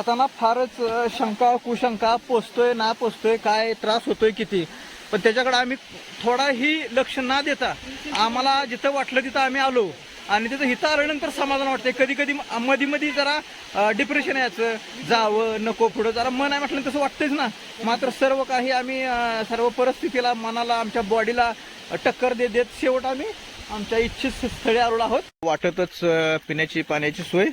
येताना फारच शंका कुशंका पोचतोय ना पोचतोय काय त्रास होतोय किती. पण त्याच्याकडे आम्ही थोडाही लक्ष ना देता आम्हाला जिथं वाटलं तिथं आम्ही आलो. आणि तिथं हिथं आल्यानंतर समाधान वाटतंय. कधी कधी मध्ये मध्ये जरा डिप्रेशन यायचं. जावं नको पुढं जरा मन आहे म्हटलं तसं वाटतंच ना. मात्र सर्व काही आम्ही सर्व परिस्थितीला मनाला आमच्या बॉडीला टक्कर देत देत शेवट आम्ही आमच्या इच्छित स्थळी आलो आहोत. वाटतच पिण्याची पाण्याची सोय.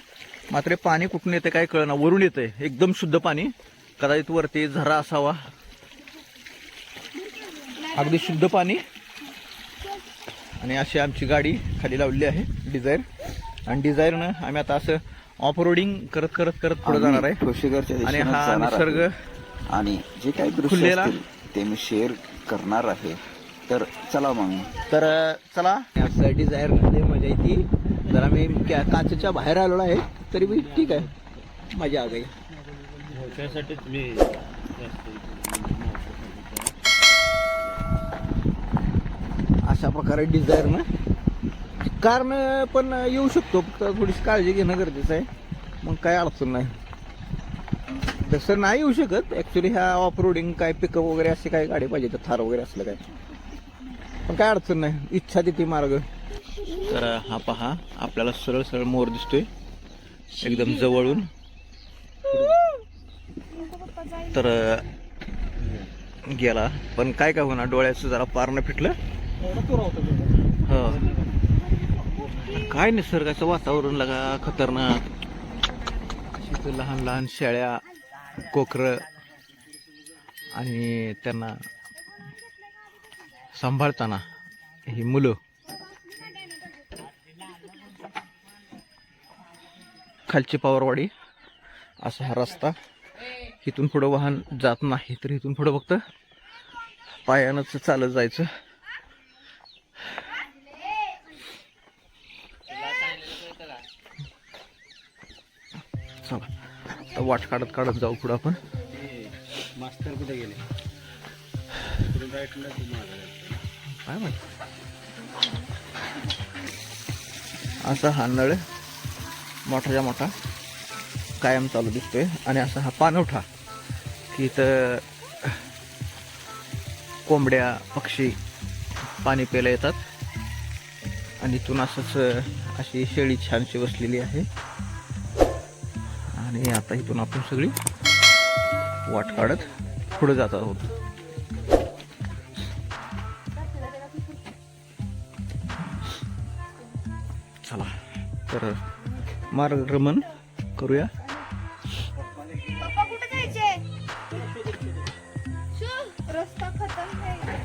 मात्र पाणी कुठून येते काय कळना. वरून येते एकदम शुद्ध पाणी. कदाचित वरती झरा असावा. अगदी शुद्ध पाणी. आणि अशी आमची गाडी खाली लावलेली आहे. डिझायर. आणि डिझायरनं आम्ही आता असं ऑफ रोडिंग करत करत करत पुढे जाणार आहे. आणि हा. निसर्ग आणि जे काही दृश्य खुललेला. ते मी शेअर करणार आहे. तर चला मग. तर चला. असं डिझायरमध्ये मजा येते. जरा मी काचेच्या बाहेर आलेलो आहे तरी मी ठीक आहे. मजा आ गई त्यासाठीच मी अशा प्रकारे डिझायरनं कारण पण येऊ शकतो. फक्त थोडीशी काळजी घेणं गरजेचं आहे. मग काय अडचण नाही. तसं नाही येऊ शकत. ऍक्च्युली ह्या ऑफ रोडिंग काय पिकअप वगैरे असे काय गाडी पाहिजे तर थार वगैरे असलं काय. पण काय अडचण नाही. इच्छा तिथे मार्ग. तर हा पहा आपल्याला सरळ सरळ मोर दिसतोय. एकदम जवळून. तर गेला. पण काय काय होणार? डोळ्याचं जरा पारणं फिटलं. ह. काय निसर्गाचं वातावरण लगा खतरनाक. लहान लहान शेळ्या कोकर आणि त्यांना सांभाळताना ही मुलं. खालची पावरवाडी. असा हा रस्ता. इथून पुढं वाहन जात नाही तर इथून पुढं फक्त पायानंच चालत जायचं. चला आता वाट काढत काढत जाऊ पुढं आपण. मास्तर कुठे गेले? काय माहीत? असा हा नळ मोठाच्या मोठा कायम चालू दिसतोय. आणि असा हा पाणवठा की इथं कोंबड्या पक्षी पाणी प्यायला येतात. आणि इथून असंच अशी शेळी छानशी बसलेली आहे. आणि आता इथून आपण सगळी वाट काढत पुढे जात आहोत. चला तर मार्गक्रमण करूया. पप्पा कुठे जायचे? शू, रस्ता खतम आहे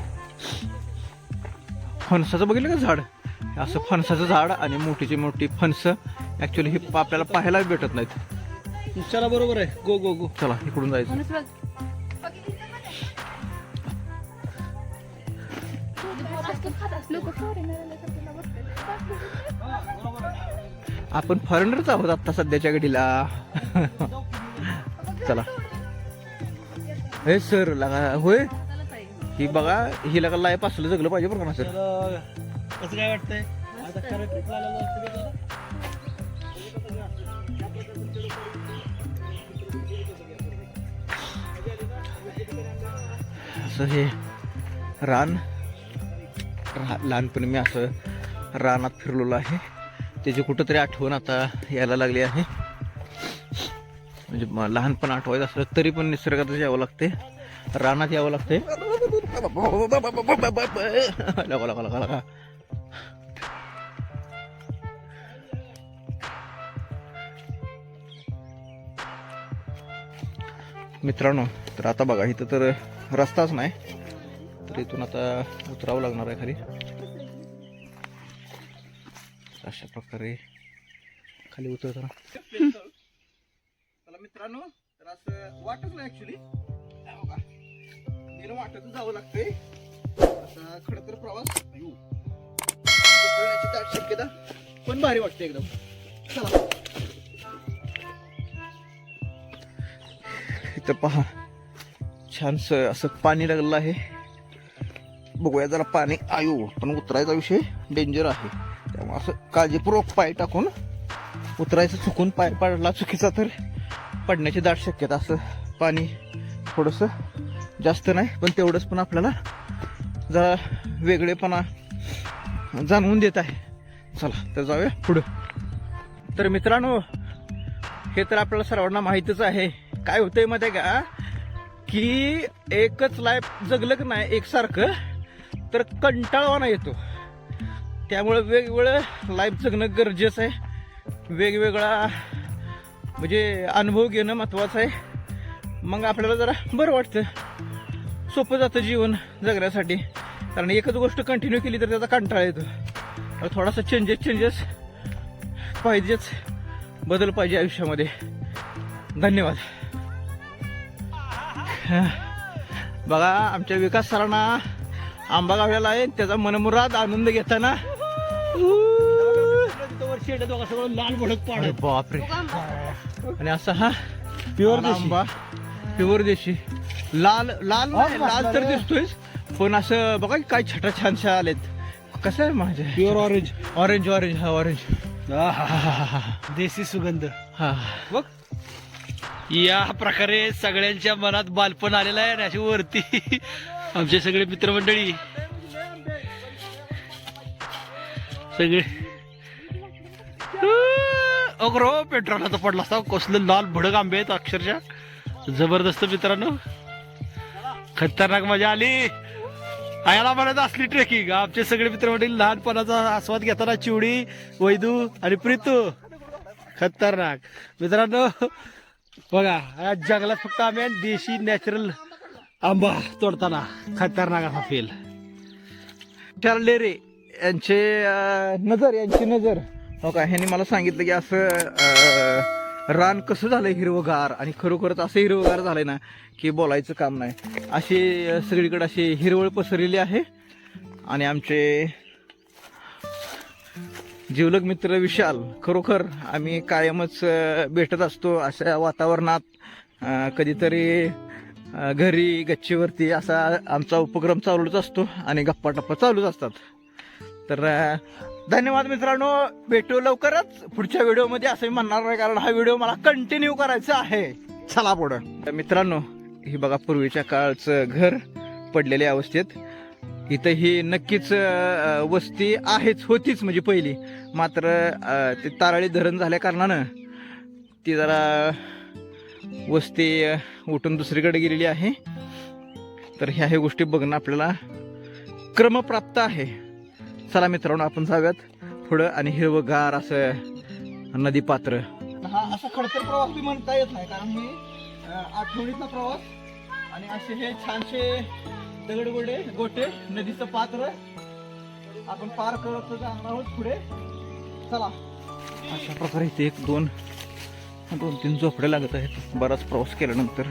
फणसाचं बघितलं का झाड? असं फणसाचं झाड आणि मोठीची मोठी फणस. ऍक्च्युली हे आपल्याला पाहायला भेटत नाहीत. चला बरोबर आहे. गो गो गो चला इकडून जायचं. लोक आपण फॉरेनरच आहोत आता सध्याच्या घडीला. चला. हे सर लगा होय? ही बघा ही लगा लाईफ असलं जगलं पाहिजे बरं का ना सर? कसं काय वाटतंय? असं हे रान लहानपणी मी असं रानात फिरलेलो आहे. त्याची कुठंतरी आठवण आता यायला लागली आहे. म्हणजे लहानपण आठवायचं असलं तरी पण निसर्गातच यावं लागते. रानात यावं लागते. मित्रांनो तर आता बघा इथं तर रस्ताच नाही. तर इथून आता उतरावं लागणार आहे खाली. अशा प्रकारे खाली उतरताना चला मित्रांनो तर असं वाटत नाही ऍक्च्युली वाटत जावं लागतंय. असा खडतर प्रवास उतरण्याची दाट शक्यता पण भारी वाटते एकदम. चला. इथं पहा. छानस असं पाणी लागलेलं आहे. बघूया जरा पाणी. आयु पण उतरायचा विषय डेंजर आहे. असं काळजीपूर्वक पाय टाकून उतरायचं चुकून पाय पडला चुकीचा तर. पडण्याची दाट शक्यता असं पाणी थोडंसं जास्त नाही पण तेवढंच पण आपल्याला जरा वेगळेपणा जाणवून देत आहे. चला तर जाऊया पुढं. तर मित्रांनो हे तर आपल्याला सर्वांना माहितीच आहे. काय होतंय माहिती आहे का? की एकच लाईफ जगलं की नाही एकसारखं तर कंटाळवाना येतो. त्यामुळे वेगवेगळं लाईफ जगणं गरजेचं आहे. वेगवेगळा म्हणजे अनुभव घेणं महत्त्वाचं आहे. मग आपल्याला जरा बरं वाटतं. सोपं जातं जीवन जगण्यासाठी. कारण एकच गोष्ट कंटिन्यू केली तर त्याचा कंटाळा येतो. थोडासा चेंजेस चेंजेस पाहिजेच. बदल पाहिजे आयुष्यामध्ये. धन्यवाद. बघा आमच्या विकास सरांना आंबा आहे. त्याचा मनमुराद आनंद घेताना लाल भडक बापरे. आणि असा हा देशी. आंबा. प्युअर देशी. लाल लाल नाही, लाल तर दिसतोय पण असं बघा की काय छटा छानशा आलेत. कसं आहे माझे? प्युअर ऑरेंज ऑरेंज ऑरेंज हा ऑरेंज देशी सुगंध. हा. बघ. या प्रकारे सगळ्यांच्या मनात बालपण आलेलं आहे आणि अशी वरती आमचे सगळे मित्रमंडळी. सगळे. अग्रो पेट्रोलाचा पडला असता कसले लाल भडक आंबे आहेत अक्षरशः. जबरदस्त मित्रांनो. खतरनाक मजा आली. आयाला म्हणत असली ट्रेकिंग आमचे सगळे मित्र मित्रमंडळी लहानपणाचा आस्वाद घेताना चिवडी वैदू आणि प्रीतू. खतरनाक. मित्रांनो बघा या जंगलात फक्त आम्ही आहे देशी नॅचरल आंबा तोडताना खतरनाक असा फेल रे. यांचे नजर यांची नजर. हो का? ह्यांनी मला सांगितलं की असं रान कसं झालं हिरवगार? आणि खरोखरच असं हिरवगार झालंय ना की बोलायचं काम नाही. अशी सगळीकडे अशी हिरवळ पसरलेली आहे. आणि आमचे जिवलग मित्र विशाल खरोखर आम्ही कायमच भेटत असतो अशा वातावरणात. कधीतरी घरी गच्चीवरती असा आमचा उपक्रम चालूच असतो आणि गप्पा टप्पा चालूच असतात. तर धन्यवाद मित्रांनो. भेटू लवकरच पुढच्या व्हिडिओमध्ये असं मी म्हणणार नाही कारण हा व्हिडिओ मला कंटिन्यू करायचा आहे. चला पुढं. तर मित्रांनो ही बघा पूर्वीच्या काळचं घर पडलेल्या अवस्थेत. इथं ही नक्कीच वस्ती आहेच होतीच म्हणजे पहिली. मात्र ते ताराळी धरण झाल्या कारणानं ती जरा वस्ती उठून दुसरीकडे गेलेली आहे. तर ह्या ह्या गोष्टी बघणं आपल्याला क्रमप्राप्त आहे. चला मित्रांनो आपण जाऊयात पुढं आणि हिरवगार असं नदी पात्र. हा असा खडतर प्रवास बी म्हणता येत नाही कारण मी आठवणीतला प्रवास आणि असे हे छानसे दगडगोडे गोटे नदीचं पात्र आपण पार करत जाणार आहोत पुढे. चला. अशा प्रकारे इथे एक दोन दोन तीन झोपड्या लागत आहेत. बराच प्रवास केल्यानंतर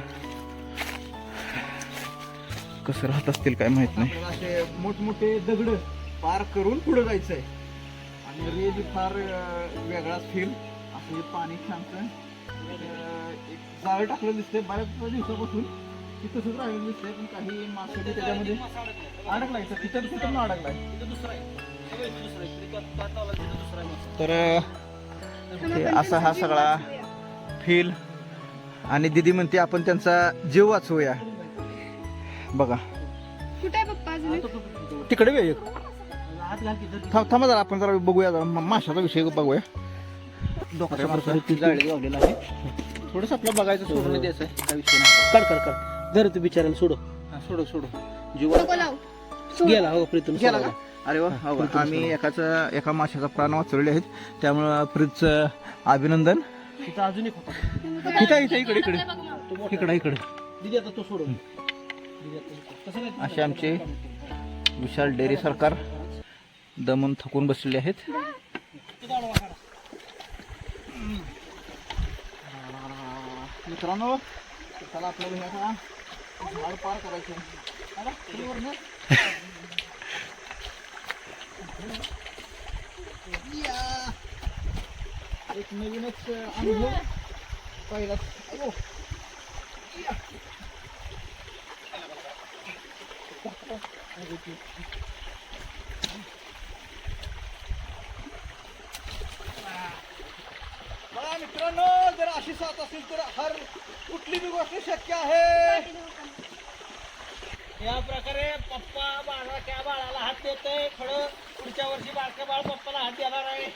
कसं राहत असतील काय माहीत नाही. असे मोठमोठे दगड पार करून पुढे जायचंय. आणि रेज फार वेगळाच फील असं हे पाणी शांत अं, एक जाळं टाकलं दिसतंय. बऱ्याच दिवसापासून ती तसंच राहिलं दिसतंय पण काही मासे त्याच्यामध्ये अडकलाय. तर तिथं तिथं अडकलाय तर हे असा हा सगळा फील. आणि दिदी म्हणते आपण त्यांचा जीव वाचवूया. बघा. कुठे आहे पप्पा अजून? तिकडे एक थांब थांबा जरा आपण जरा बघूया जरा. म- माशाचा विषय बघूया. डोक्याच्या माणसाला जाळी लावलेला आहे. थोडंसं आपलं बघायचं सोडून द्यायचं आहे. काय विषय नाही. कर कर कर जर तू बिचारायला सोडू हा, सोडू सोडू जीव लावू. गेला हो प्रीतम गेला का? अरे वा हो. आम्ही एकाचा एका माशाचा प्राण वाचवलेले आहेत. त्यामुळं फ्रीजचं अभिनंदन. तिथं अजून एक होता. इथं इथं इकडे इकडे. इकडे इकडे. दिदी आता तो सोडून असे आमचे विशाल डेअरी सरकार. दमून थकून बसलेले आहेत. मित्रांनो त्याला आपल्याला झाड पार करायचं. चला, एक नवीनच अनुभव पहिला. अयो. हो. बघा मित्रांनो जर अशी साथ असेल तर हर कुठली बी गोष्ट शक्य आहे. या प्रकारे पप्पा बाळा त्या बाळाला हात देतोय. खडं पुढच्या वर्षी बारक्या बाळ पप्पाला हात देणार आहे.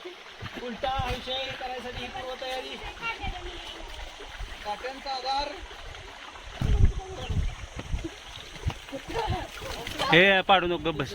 उलटा विषय करायसाठी ही पूर्वतयारी. काट्यांचा आधार. हे पाडू नको बस.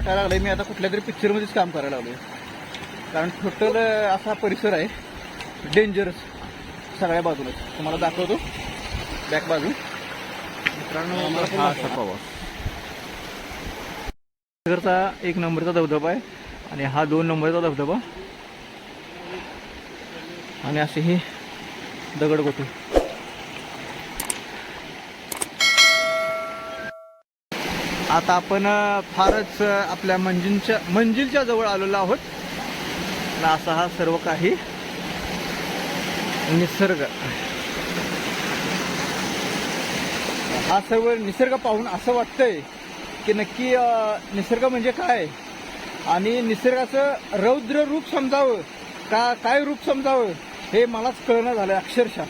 वाटायला लागलंय. मी आता कुठल्या तरी पिक्चरमध्येच काम करायला लागलोय. कारण टोटल असा परिसर आहे. डेंजरस सगळ्या बाजूला तुम्हाला दाखवतो. बॅक बाजू. मित्रांनो एक नंबरचा धबधबा आहे. आणि हा दोन नंबरचा धबधबा. आणि असे ही दगडगोटे आता आपण फारच आपल्या मंजिलच्या मंजिलच्या जवळ आलेलो आहोत. असा हा सर्व काही निसर्ग. हा सर्व निसर्ग पाहून असं वाटतंय की नक्की निसर्ग म्हणजे काय? आणि निसर्गाचं रौद्र रूप समजावं का काय रूप समजावं हे मलाच कळणं झालं अक्षरशः.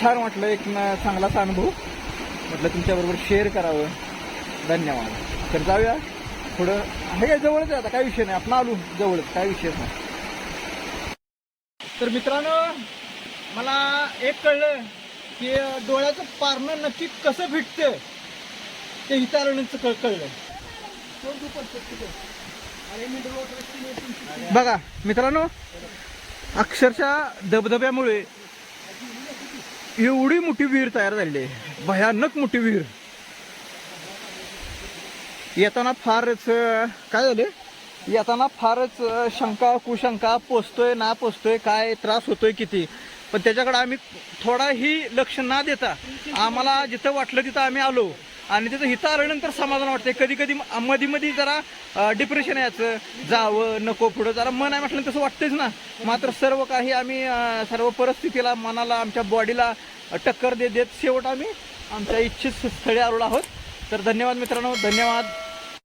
छान वाटलं एक चांगलाच अनुभव. म्हटलं तुमच्याबरोबर शेअर करावं. धन्यवाद. तर जाऊया. थोडं हे काय जवळच आहे आता? काय विषय नाही. आपण आलो जवळच. काय विषय नाही. तर मित्रांनो मला एक कळलं की डोळ्याचं पारणं नक्की कसं भेटतं ते इथं कळ कळलं. बघा मित्रांनो अक्षरशः धबधब्यामुळे एवढी मोठी विहीर तयार झालेली आहे. भयानक मोठी विहीर. येताना फारच काय झाले? येताना फारच शंका कुशंका पोचतोय ना पोचतोय काय त्रास होतोय किती? पण त्याच्याकडे आम्ही थोडाही लक्ष ना देता आम्हाला जिथं वाटलं तिथं आम्ही आलो. आणि तिथं हिथं आल्यानंतर समाधान वाटते कधी कधी मध्ये मध्ये जरा डिप्रेशन यायचं. जावं नको पुढं. जरा मन आहे म्हटलं तसं वाटतंच ना. मात्र सर्व काही आम्ही सर्व परिस्थितीला मनाला आमच्या बॉडीला टक्कर देत देत शेवट आम्ही आमच्या इच्छित स्थळी आलो आहोत. तर धन्यवाद मित्रांनो. धन्यवाद.